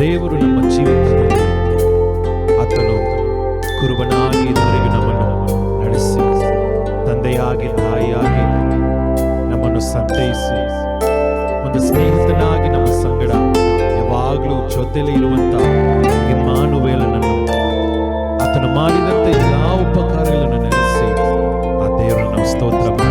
ದೇವರು ನಮ್ಮ ಜೀವಿತದಲ್ಲಿ ಆತನು ಕುರುಬನಾಗಿ ಇದುವರೆಗೆ ನಮ್ಮನ್ನು ನಡೆಸಿ, ತಂದೆಯಾಗಿ, ತಾಯಿಯಾಗಿ ನಮ್ಮನ್ನು ಸಂತೈಸಿ. ಒಂದು ಸ್ನೇಹಿತನಾಗಿ ನಮ್ಮ ಸಂಗಡ ಯಾವಾಗಲೂ ಜೊತೆಲಿ ಇರುವಂತ ಇಮ್ಮಾನುವೇಲನನ್ನು ಆತನು ಮಾಡಿದಂತೆ ಎಲ್ಲ ಉಪಕಾರಗಳನ್ನು ನಡೆಸಿ ಆ ದೇವರನ್ನು ಸ್ತೋತ್ರ ಸ್ತೋತ್ರ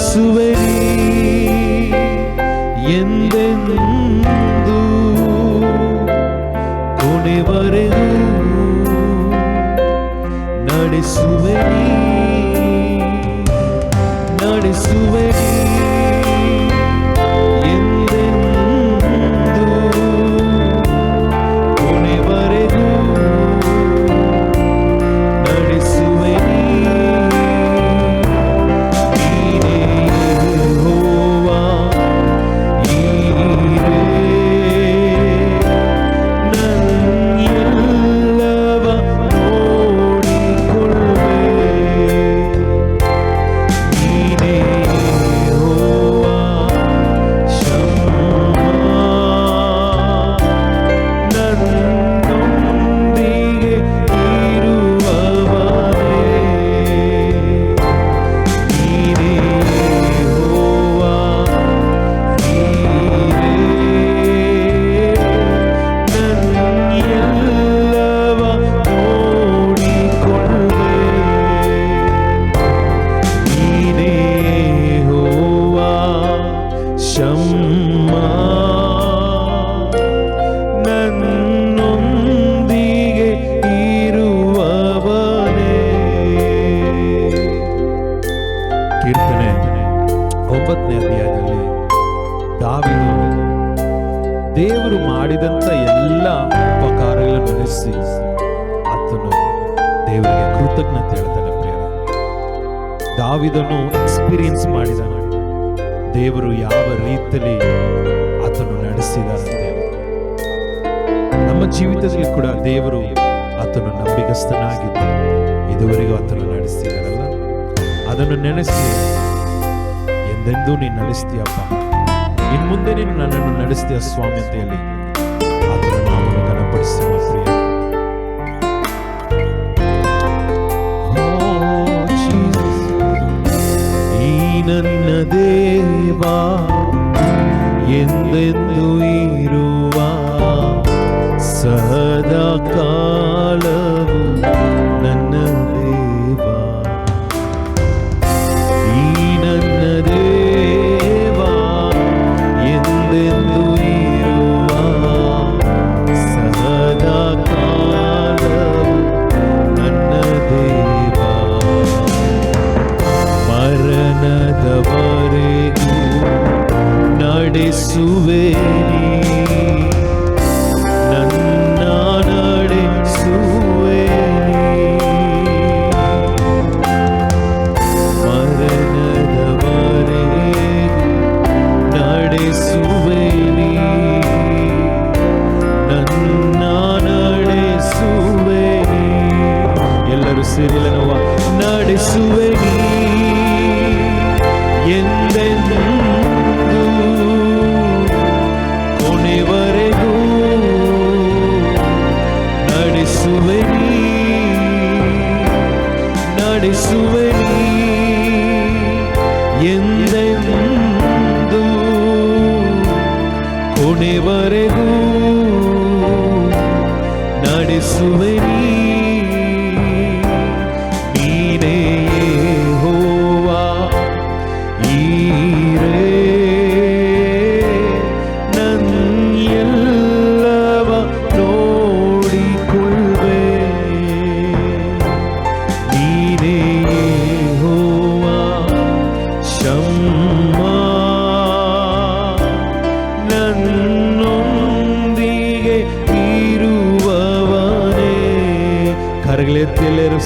思维。ಒಂಬತ್ತನೇ ಅಧ್ಯಾಯದಲ್ಲಿ ದಾವಿದು ದೇವರು ಮಾಡಿದಂತ ಎಲ್ಲ ಉಪಕಾರಗಳನ್ನು ನೆನೆಸಿ ಆತನು ದೇವರಿಗೆ ಕೃತಜ್ಞತೆ ಹೇಳ್ತಾನೆ ಪ್ರಿಯರ. ದಾವಿದನು ಎಕ್ಸ್ಪೀರಿಯನ್ಸ್ ಮಾಡಿದಾನ. ದೇವರು ಯಾವ ರೀತಿಯಲ್ಲಿ ಆತನು ನಡೆಸಿದ ನಮ್ಮ ಜೀವಿತದಲ್ಲಿ ಕೂಡ ದೇವರು ಆತನು ನಂಬಿಗಸ್ತನಾಗಿದ್ದು ಇದುವರೆಗೂ ಆತನು ನಡೆಸಿದಾರಲ್ಲ ಅದನ್ನು ನೆನೆಸಿ ಎಂದೆಂದೂ ನೀನು ನಡೆಸ್ತೀಯಪ್ಪ. ಇನ್ಮುಂದೆ ನೀನು ನನ್ನನ್ನು ನಡೆಸ್ತೀಯ ಸ್ವಾಮ್ಯತೆಯಲ್ಲಿ. Jesus. Friday, Sue.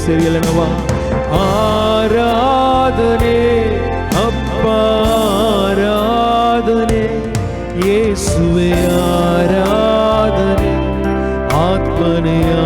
சரியில்லவா ஆராதனே அப்பாராதனே இயேசுவே ஆராதனே. ஆத்மனையா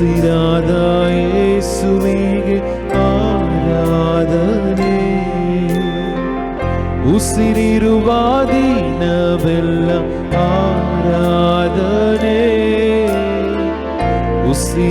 ഉസിരാതായേശുമേകെ ആരാധനേ ഉസിരിരുവാദീനവെല്ലാം ആരാധനേ ഉസിരാതായേശുമേകെ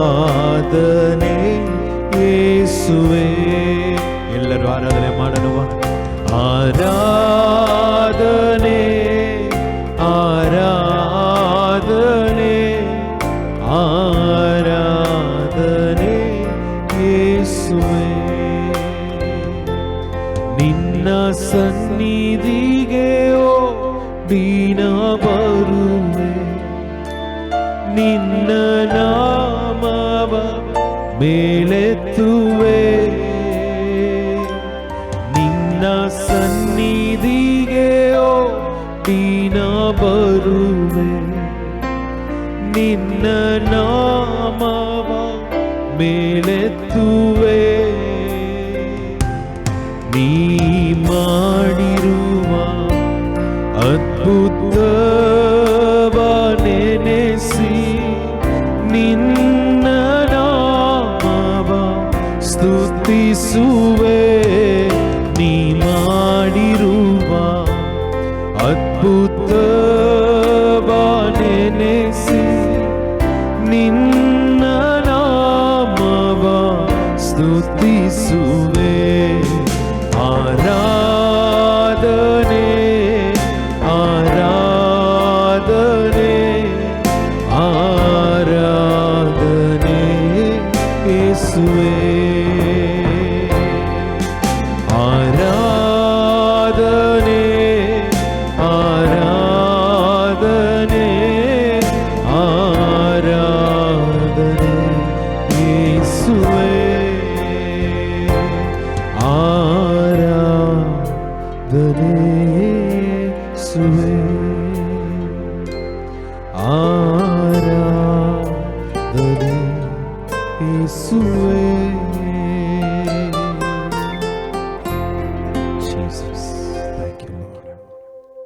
ആരാധനേ യേസുവേ എല്ലാവരും ആരാധന മാടനുവാ ആരാധനേ ആരാധനേ ആരാധനേ യേസുവേ നിന്ന സന്നിധികയോ ദീന വരുവേ നിന്ന നാ ಮೇಲೆತ್ತುವೆ ನಿನ್ನ ಸನ್ನಿಧಿಗೆ ಓ ದೀನ ಬರುವೆ. ನಿನ್ನ ನಾಮವ ಮೇಲೆತ್ತುವೆ. ನೀ ಮಾಡಿರುವ ಅದ್ಭುತವ ನೆನೆಸಿ ನಿನ್ನ away.